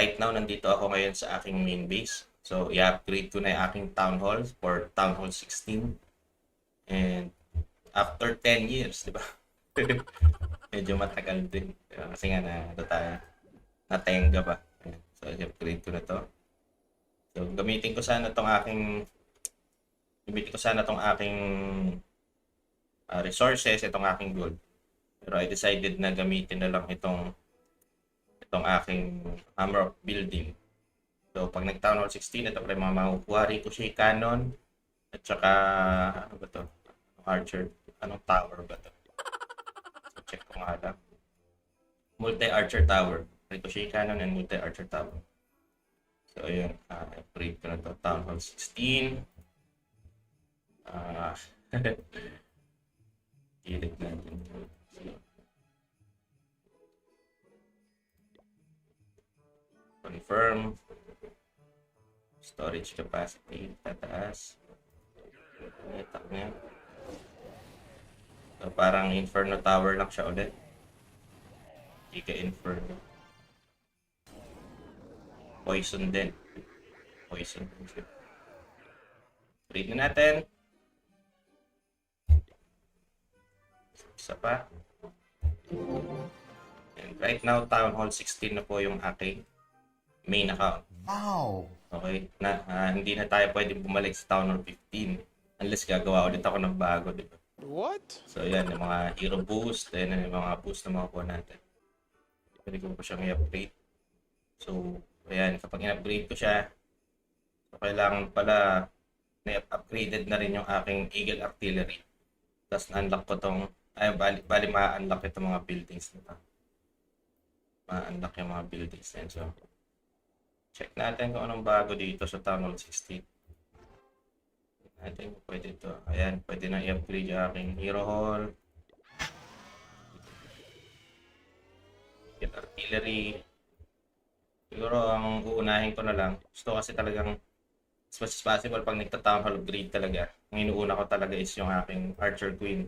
right now, nandito ako ngayon sa aking main base. So, i-upgrade ko na yung aking Town Hall for Town Hall 16. And after 10 years, di ba? Medyo matagal din. Kasi nga na, ano tayo, natenga ba? So, i-upgrade ko na to. So, gamitin ko sana tong aking gamitin ko sana tong aking ah, resources, itong aking gold. Pero I decided na gamitin na lang itong itong aking hammer of building. So, pag nag-town hall 16, ito pala yung mga makukuha. Ricochet cannon. At saka, ano ba to? Archer. Anong tower ba to? So, check ko nga lang. Multi-archer tower. Ricochet cannon and multi-archer tower. So, ayun. Uh, upgrade ko na to. Town hall 16. Ah, Hilig natin. Confirm. Storage capacity, tataas. Itak niya. So, parang Inferno Tower lang siya ulit. Giga Inferno. Poison din. Poison din siya. Read na natin. Isa pa. And right now, Town Hall 16 na po yung aking main account. Wow. Okay? Na, ah, hindi na tayo pwede bumalik sa Town Hall 15 unless gagawa ulit ako ng bago, di ba? What? So, yan, yung mga hero boost, then yung mga boost na makukuha natin. Pwede ko pa siyang i-upgrade. So, ayan, kapag i-upgrade ko siya, so kailangan pala na-upgraded na rin yung aking Eagle Artillery. Tapos na-unlock ko tong, ay, bali, bali ma-unlock itong mga buildings nito. Ma-unlock yung mga buildings na yun. So, check natin kung anong bago dito sa Hall 16 natin kung pwede to. Ayan, pwede na i-upgrade yung aking Hero Hall. Get artillery. Siguro ang uunahin ko na lang. Gusto kasi talagang as much as possible pag nagta-town hall upgrade talaga. Ang inuuna ko talaga is yung aking Archer Queen.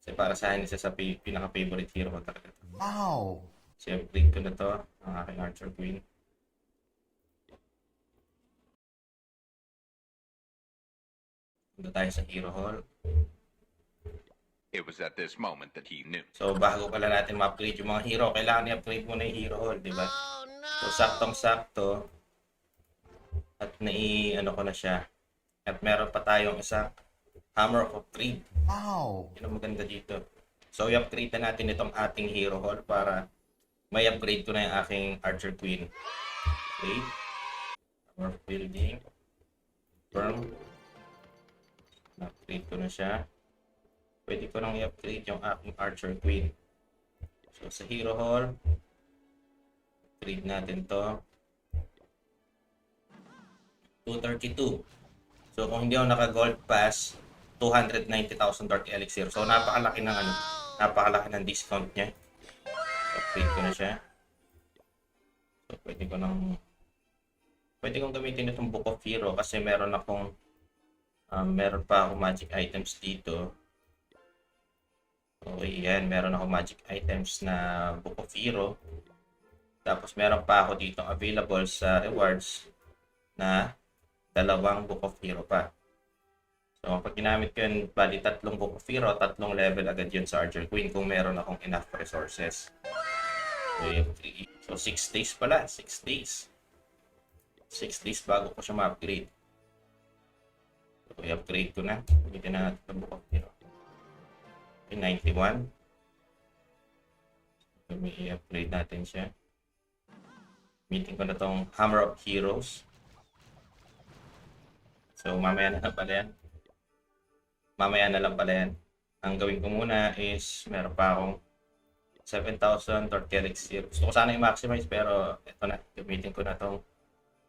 Kasi para sa akin isa sa pi- pinaka-favorite hero ko talaga. Wow. So upgrade ko na to, ang aking Archer Queen. Punta tayo sa Hero Hall. It was at this moment that he knew. So, bago pala natin ma-upgrade yung mga hero, kailangan i-upgrade muna yung hero hall, di ba? So, saktong-sakto. At nai, ano ko na siya. At meron pa tayong isang Hammer of Upgrade. Wow. Yun ang maganda dito. So, i-upgrade na natin itong ating hero hall para may upgrade ko na yung aking Archer Queen. Okay. Hammer of Building. Firm. Na-upgrade ko na siya pwede ko nang i-upgrade yung aking Archer Queen. So, sa Hero Hall, upgrade natin to. 232. So, kung hindi ako naka-gold pass, 290,000 Dark Elixir. So, napakalaki ng ano, napakalaki ng discount niya. Upgrade ko na siya. So, pwede ko nang pwede kong gamitin itong Book of Hero kasi meron akong um, meron pa ako magic items dito. Okay, yan. Meron ako magic items na Book of Hero. Tapos meron pa ako dito available sa rewards na dalawang Book of Hero pa. So, pag ginamit ko yun, bali tatlong Book of Hero, tatlong level agad yun sa Archer Queen kung meron akong enough resources. So, so 6 days pala. 6 days. 6 days bago ko siya ma-upgrade. So, i-upgrade ko na. Gamitin na natin ang of Hero. Okay, 91. So, i-upgrade natin siya. Meeting ko na tong Hammer of Heroes. So, mamaya na lang pala yan. Mamaya na lang pala yan. Ang gawin ko muna is, meron pa akong 7,000 Torque Elixir. Gusto ko sana i-maximize pero ito na. Gamitin ko na tong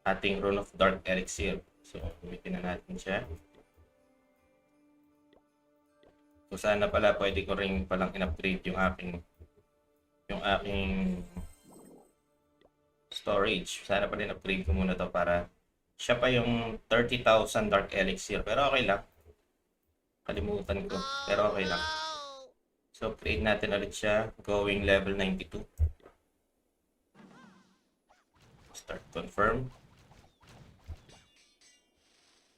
ating Rune of Dark Elixir. So, gamitin na natin siya. So sana pala pwede ko rin palang in-upgrade yung aking yung aking storage. Sana pala in-upgrade ko muna to para siya pa yung 30,000 Dark Elixir. Pero okay lang. Kalimutan ko. Pero okay lang. So, upgrade natin ulit siya. Going level 92. Start confirm.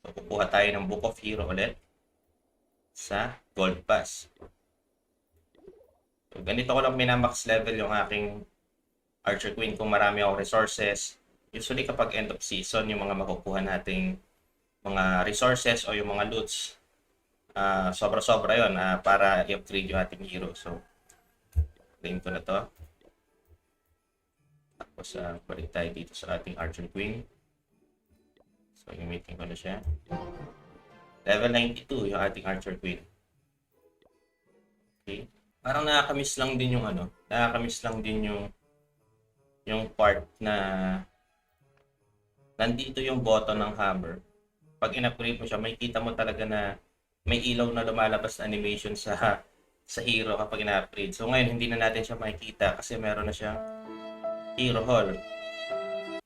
So, kukuha tayo ng Book of Hero ulit sa Gold Pass. So, ganito ko lang minamax level yung aking Archer Queen kung marami ako resources. Usually kapag end of season, yung mga makukuha nating mga resources o yung mga loots, ah, sobra-sobra yon ah, para i-upgrade yung ating hero. So, claim ko na to. Tapos, uh, balik tayo dito sa ating Archer Queen. So, gamitin ko na siya. Level 92 yung ating Archer Queen. Okay. Parang nakakamiss lang din yung ano, nakakamiss lang din yung yung part na nandito yung button ng hammer. Pag in-upgrade mo siya, may kita mo talaga na may ilaw na lumalabas na animation sa sa hero kapag ina-upgrade. So ngayon hindi na natin siya makikita kasi meron na siyang hero hall.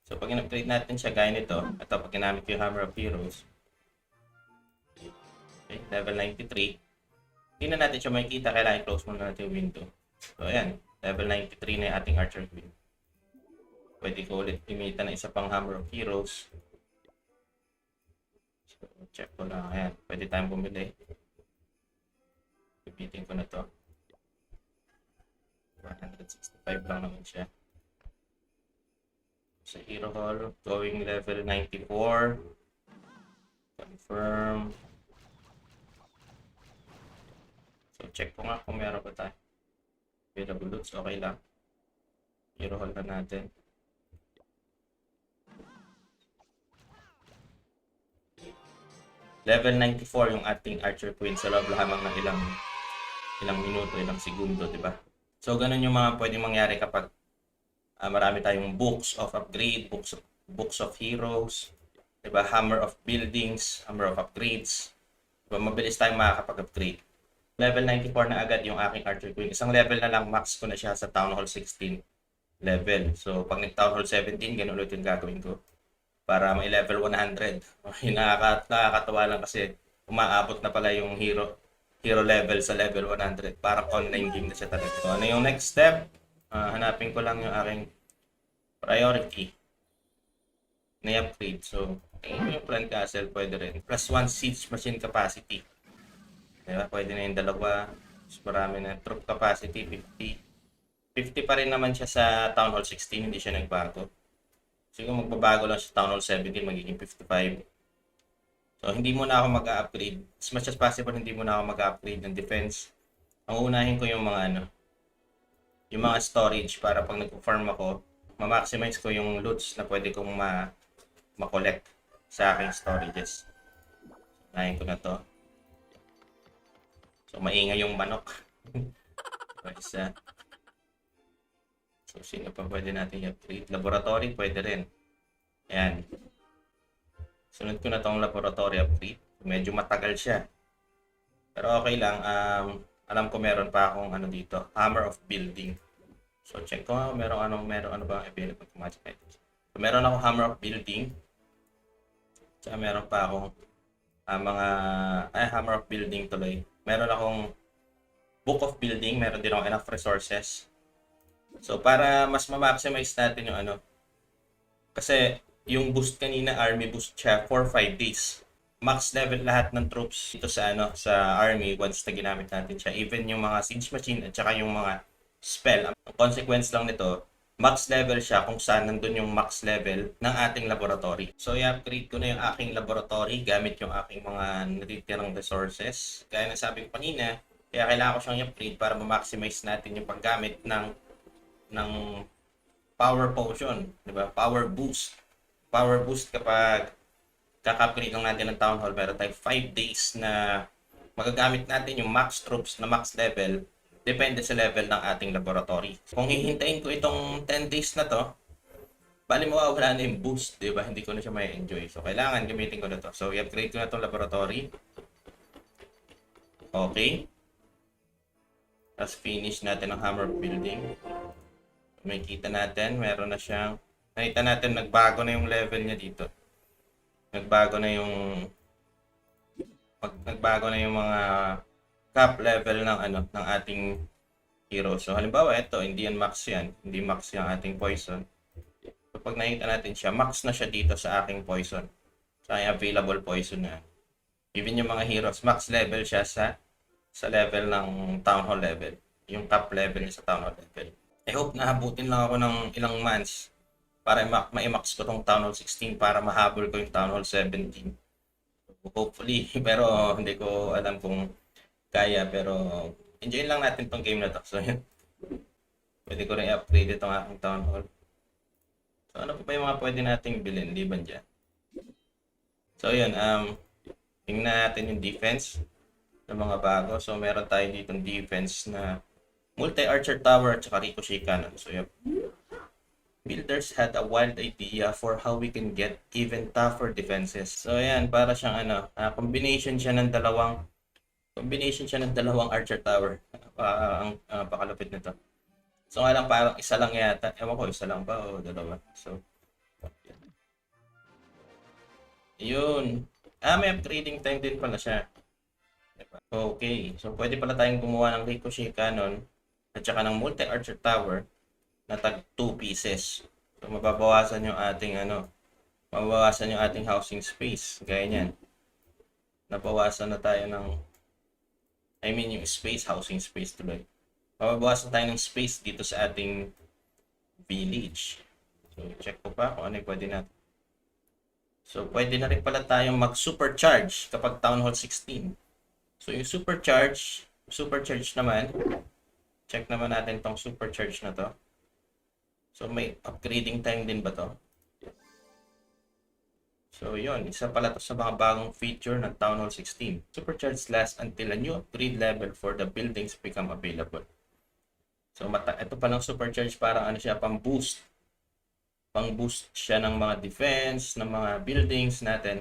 So pag in-upgrade natin siya gaya nito, ito pag ginamit yung Hammer of Heroes, okay, level 93, hindi na natin siya makikita, kailangan i-close muna natin yung window. So ayan, level 93 na yung ating Archer Queen. Pwede ko ulit gamitan ng isa pang Hammer of Heroes. So, check ko lang. Ayan, pwede tayong bumili. Gamitin ko na to. 165 lang naman siya. Sa Hero Hall, going level 94. Confirm. So, check ko nga kung meron pa tayo. Available loots, okay lang. Hero Hall na natin. Level 94 yung ating Archer Queen sa loob lamang ng ilang ilang minuto, ilang segundo, di ba? So, ganun yung mga pwedeng mangyari kapag ah, marami tayong books of upgrade, books of, books of heroes, di ba? Hammer of buildings, hammer of upgrades. Di ba? Mabilis tayong makakapag-upgrade. Level 94 na agad yung aking Archer Queen. Isang level na lang, max ko na siya sa Town Hall 16 level. So, pag nag-Town Hall 17, ganun ulit yung gagawin ko para may level 100. Yung nakaka, nakakatawa lang kasi umaabot na pala yung hero hero level sa level 100. Parang online game na siya talaga. So, ano yung next step? Ah, hanapin ko lang yung aking priority na i-upgrade. So, yung Plant Castle, pwede rin. Plus 1 siege machine capacity. Diba? Pwede na yung dalawa. Mas marami na. Troop capacity, 50. 50 pa rin naman siya sa Town Hall 16, hindi siya nagbago. Siguro magbabago lang sa Town Hall 17, magiging 55. So, hindi muna ako mag-upgrade. As much as possible, hindi muna ako mag-upgrade ng defense. Ang unahin ko yung mga ano, yung mga storage para pag nag-farm ako, ma-maximize ko yung loots na pwede kong ma ma-collect sa aking storages. Unahin ko na to. So, maingay yung manok. Isa. So, sino pa pwede natin i-upgrade? Laboratory, pwede rin. Ayan. Sunod ko na tong laboratory upgrade. Medyo matagal siya. Pero okay lang. Um, alam ko meron pa akong ano dito. Hammer of Building. So, check ko nga meron ano, meron ano ba available kung magic items. So, meron akong Hammer of Building. Tsaka meron pa akong ah, mga ay, Hammer of Building tuloy. Meron akong Book of Building. Meron din akong enough resources. So, para mas ma-maximize natin yung ano, kasi yung boost kanina, army boost siya for 5 days. Max level lahat ng troops dito sa ano sa army once na ginamit natin siya. Even yung mga siege machine at saka yung mga spell. Ang consequence lang nito, max level siya kung saan nandun yung max level ng ating laboratory. So, i-upgrade ko na yung aking laboratory gamit yung aking mga natitirang resources. Gaya ng sabi ko kanina, kaya kailangan ko siyang i-upgrade para ma-maximize natin yung paggamit ng ng power potion, di ba? Power boost. Power boost kapag kaka-upgrade lang natin ng town hall, meron tayong 5 days na magagamit natin yung max troops na max level depende sa level ng ating laboratory. Kung hihintayin ko itong 10 days na to, bali mawawala na yung boost, di ba? Hindi ko na siya may enjoy. So, kailangan gamitin ko na to. So, i-upgrade ko na itong laboratory. Okay. Tapos finish natin ang hammer building may kita natin, meron na siyang, nakita natin, nagbago na yung level niya dito. Nagbago na yung, mag, nagbago na yung mga cap level ng ano, ng ating hero. So, halimbawa, ito, hindi yan max yan. Hindi max yung ating poison. So, Kapag nakita natin siya, max na siya dito sa aking poison. Sa aking available poison na. Even yung mga heroes, max level siya sa sa level ng Town Hall level. Yung top level sa Town Hall level. I hope nahabutin lang ako ng ilang months para ma- ma-max ko tong Town Hall 16 para mahabol ko yung Town Hall 17. Hopefully, pero hindi ko alam kung kaya. Pero enjoy lang natin tong game na to. So, yun. Pwede ko rin i-upgrade itong aking Town Hall. So, ano pa ba yung mga pwede nating bilhin? Di ba dyan? So, yun. Um, tingnan natin yung defense ng mga bago. So, meron tayo dito defense na multi-archer tower at saka ricochet cannon. So, yun. Builders had a wild idea for how we can get even tougher defenses. So, ayan, para siyang ano, ah, combination siya ng dalawang combination siya ng dalawang archer tower. Ah, ang uh, pakalupit nito. So, nga lang parang isa lang yata. Ewan ko, isa lang ba o dalawa. So, yun. Ah, may upgrading time din pala siya. Okay. So, pwede pala tayong gumawa ng ricochet cannon at saka ng multi-archer tower na tag 2 pieces. So, mababawasan yung ating ano, mababawasan yung ating housing space. Gaya niyan. Nabawasan na tayo ng I mean yung space, housing space tuloy. Mababawasan tayo ng space dito sa ating village. So, check ko pa kung ano yung pwede natin. So, pwede na rin pala tayong mag-supercharge kapag Town Hall 16. So, yung supercharge, supercharge naman, check naman natin tong supercharge na to. So, may upgrading time din ba to? So, yun. Isa pala to sa mga bagong feature ng Town Hall 16. Supercharge lasts until a new upgrade level for the buildings become available. So, mata ito palang supercharge parang ano siya, pang boost. Pang boost siya ng mga defense, ng mga buildings natin.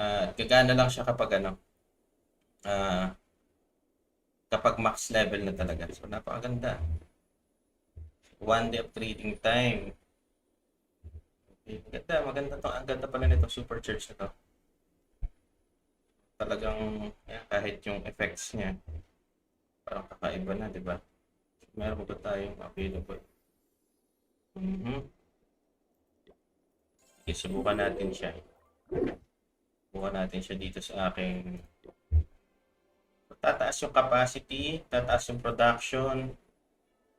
Uh, gagana lang siya kapag ano, ah, kapag max level na talaga. So, napakaganda. One day upgrading time. Maganda, maganda to. Ang ganda pala nito, supercharge na to. Talagang, yan, kahit yung effects niya, parang kakaiba na, di ba? Meron ba tayong available? Mhm. Okay, subukan natin siya. Subukan natin siya dito sa aking tataas yung capacity, tataas yung production,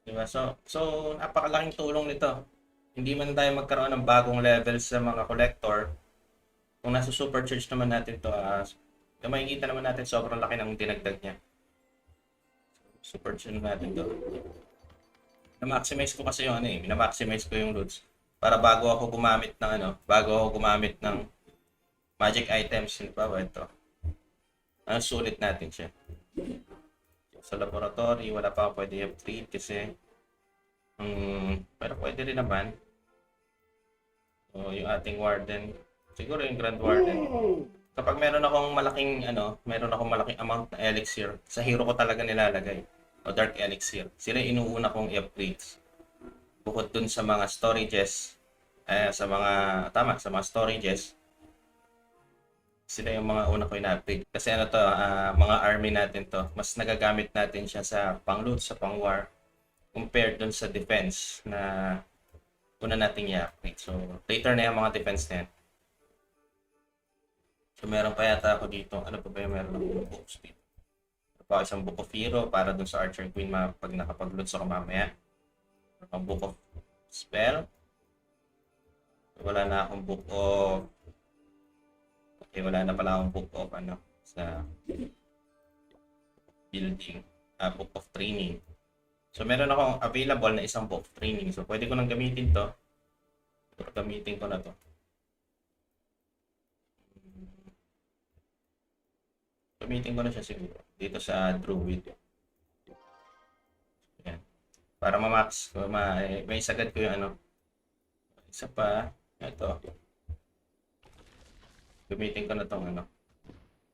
di ba? So, so napakalaking tulong nito. Hindi man tayo magkaroon ng bagong level sa mga collector. Kung nasa supercharge naman natin to, uh, makikita naman natin sobrang laki ng dinagdag niya. Supercharge natin to. Na-maximize ko kasi yung ano eh, na-maximize ko yung loads para bago ako gumamit ng ano, bago ako gumamit ng magic items, pa ba ito? Ano sulit natin siya. Sa laboratory, wala pa ako pwede upgrade kasi um, pero pwede rin naman. So, yung ating warden, siguro yung grand warden. Kapag meron akong malaking ano, meron akong malaking amount na elixir, sa hero ko talaga nilalagay o dark elixir. Sila yung inuuna kong i-upgrade. Bukod dun sa mga storages, eh, sa mga, tama, sa mga storages, sila yung mga una ko ina-upgrade. Kasi ano to, ah, mga army natin to, mas nagagamit natin siya sa pang-loot, sa pang-war, compared dun sa defense na una nating i-upgrade. So, later na yung mga defense na yan. So, meron pa yata ako dito. Ano pa ba yung meron akong books dito? Meron pa isang book of hero para dun sa Archer Queen pag nakapag-loot ako mamaya. Meron book of spell. Wala na akong book of Okay, wala na pala akong book of ano sa building, ah, book of training. So meron akong available na isang book training. So pwede ko nang gamitin 'to. Pero gamitin ko na 'to. Gamitin ko na siya siguro dito sa Druid. Yan. Para ma-max ma may sagad ko yung ano. Isa pa, ito gamitin ko na tong ano.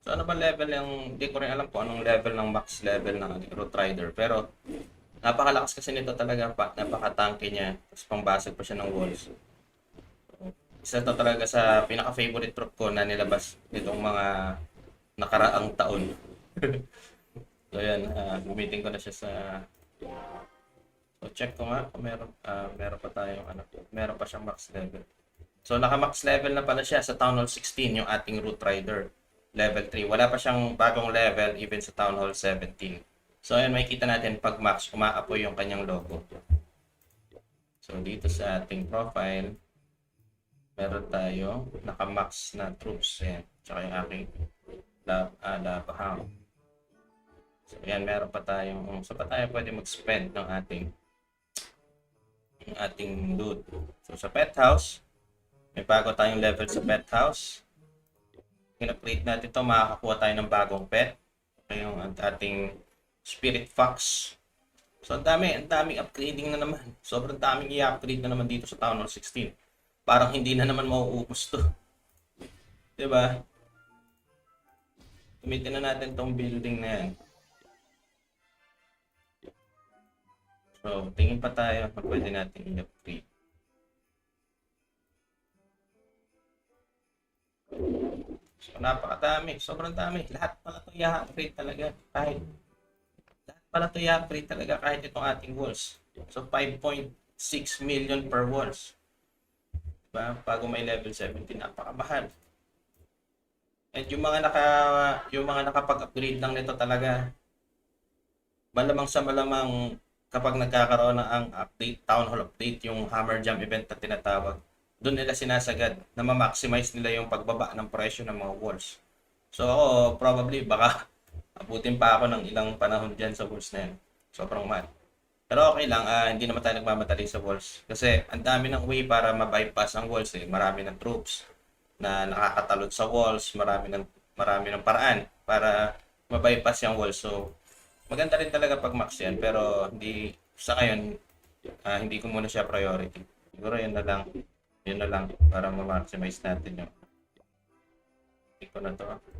So ano ba level yung, hindi ko rin alam kung anong level ng max level ng Root Rider. Pero napakalakas kasi nito talaga, pa, napaka-tanky niya. Tapos pangbasag pa siya ng walls. Isa to talaga sa pinaka-favorite troop ko na nilabas nitong mga nakaraang taon. so yan, uh, ko na siya sa So check ko nga kung meron, ah, meron pa tayong ano, meron pa siyang max level. So naka-max level na pala siya sa Town Hall 16 yung ating Root Rider level 3. Wala pa siyang bagong level even sa Town Hall 17. So ayan makikita natin pag max umaapoy yung kanyang logo. So dito sa ating profile meron tayo naka-max na troops ayan. Tsaka yung aking lab, ah, hound. So ayan meron pa tayong so pa tayo pwede mag-spend ng ating ng ating loot. So sa pet house may bago tayong level sa pet house. In-upgrade natin to makakakuha tayo ng bagong pet. Ito yung at- ating Spirit Fox. So, ang dami, ang daming upgrading na naman. Sobrang daming i-upgrade na naman dito sa Town Hall 16. Parang hindi na naman mauubos to. 'Di ba? Gamitin na natin tong building na yan. So, tingin pa tayo kung pwede natin i-upgrade. So, napakadami. Sobrang dami. Lahat pala ito i-upgrade talaga. Kahit lahat pala ito i-upgrade talaga kahit itong ating walls. So, 5.6 million per walls. Diba? Bago may level 17, napakamahal. And yung mga naka yung mga nakapag-upgrade lang nito talaga malamang sa malamang kapag nagkakaroon ng ang update, town hall update, yung Hammer Jam event na tinatawag, doon nila sinasagad na ma-maximize nila yung pagbaba ng presyo ng mga walls. So ako, probably, baka abutin pa ako ng ilang panahon dyan sa walls na yan. Sobrang mahal. Pero okay lang, ah, hindi naman tayo nagmamadali sa walls. Kasi ang dami ng way para ma-bypass ang walls eh. Marami ng troops na nakakatalon sa walls, marami ng marami ng paraan para ma-bypass yung walls. So, maganda rin talaga pag max yan, pero hindi sa ngayon ah, hindi ko muna siya priority. Siguro yun na lang. Yun na lang para ma-maximize natin yung hindi na to.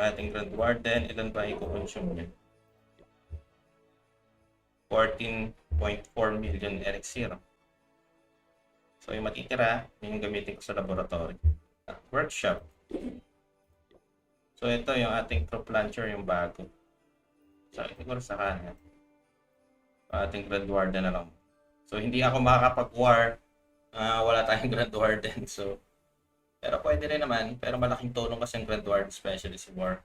Yung ating Grand Warden, ilan ba i-consume niya? 14.4 million elixir. So yung matitira, yun yung gamitin ko sa laboratory. At workshop. So ito yung ating troop launcher, yung bago. So siguro sa kanya. Ating Grand Warden na lang. So hindi ako makakapag-war. ah, wala tayong Grand Warden. So pero pwede rin naman. Pero malaking tulong kasi ang Grand Warden, especially si War.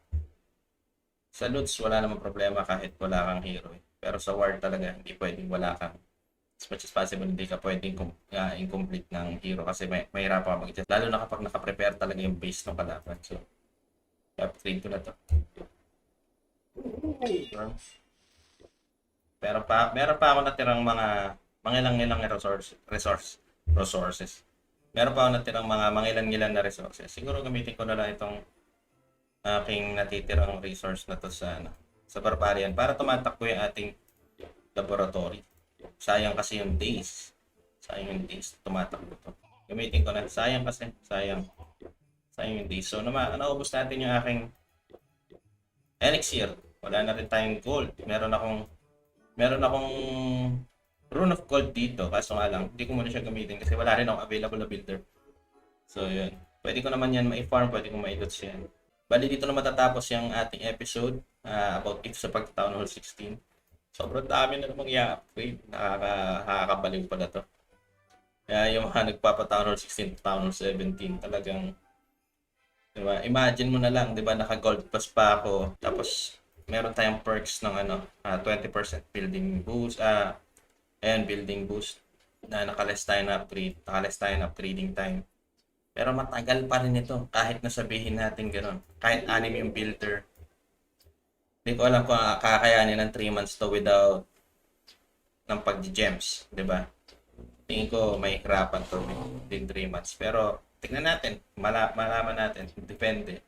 Sa loots, wala namang problema kahit wala kang hero. eh. Pero sa War talaga, hindi pwedeng wala kang as much as possible hindi ka pwedeng ah, incomplete ng hero kasi may mahirap ka mag lalo na kapag naka-prepare talaga yung base ng kalaban so upgrade ko na to pero pa meron pa ako natirang mga mangilang-ilang resource resource resources meron pa ako natirang mga mangilan-ilan na resources siguro gamitin ko na lang itong aking natitirang resource na to sa ano, sa barbarian para tumatakbo yung ating laboratory sayang kasi yung days. Sayang yung days. Tumatakbo to. Gamitin ko na. Sayang kasi. Sayang. Sayang yung days. So, nama, naubos natin yung aking elixir. Wala na rin tayong gold. Meron akong meron akong rune of gold dito. Kaso nga lang, hindi ko muna siya gamitin kasi wala rin akong available na builder. So, yun. Pwede ko naman yan ma-farm. Pwede ko ma-idots yan. Bali, dito na matatapos yung ating episode ah, about ito sa pag-Town Hall 16 sobrang dami na namang i-upgrade. Nakaka, nakakabaliw pala to. Kaya yung mga nagpapa-Town Hall 16 Town Hall 17 talagang diba? Imagine mo na lang, 'di ba, naka-gold pass pa ako. Tapos meron tayong perks ng ano, ah, 20% building boost, ah ayan, building boost na nakaless tayo na upgrade, nakaless tayo na upgrading time. Pero matagal pa rin ito kahit nasabihin natin gano'n. Kahit anim yung builder, hindi ko alam kung kakayanin ng 3 months to without ng pag-gems, ba? Tingin ko may hirapan to din 3 months. Pero tingnan natin, mala malaman natin, depende.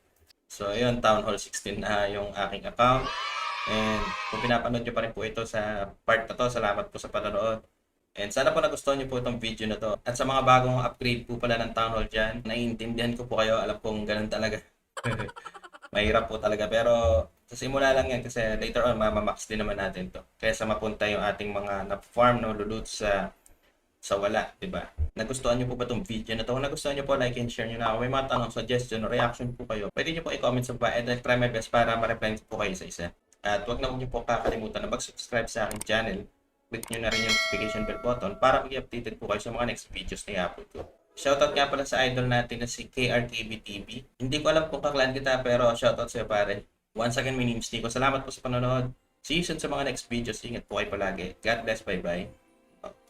So, yun, Town Hall 16 na yung aking account. And kung pinapanood nyo pa rin po ito sa part na to, salamat po sa panonood. And sana po nagustuhan nyo po itong video na to. At sa mga bagong upgrade po pala ng Town Hall dyan, naiintindihan ko po kayo, alam kong ganun talaga. Mahirap po talaga, pero sa simula lang yan kasi later on mamamax din naman natin to. Kaysa mapunta yung ating mga na-farm na loot sa sa wala, 'di ba? Nagustuhan niyo po ba tong video na to? Kung nagustuhan niyo po, like and share niyo na ako. May mga tanong, suggestion, reaction po kayo. Pwede niyo po i-comment sa baba and I'll try my best para ma-reply po kayo sa isa. At huwag na niyo po kakalimutan na mag-subscribe sa aking channel. Click nyo na rin yung notification bell button para maging updated po kayo sa mga next videos na i-upload ko. Shoutout nga pala sa idol natin na si KRKB TV. Hindi ko alam kung kaklan kita pero shoutout sa'yo pare. Once again, my name is Nico. Salamat po sa panonood. See you soon sa mga next videos. Ingat po kayo palagi. God bless. Bye-bye.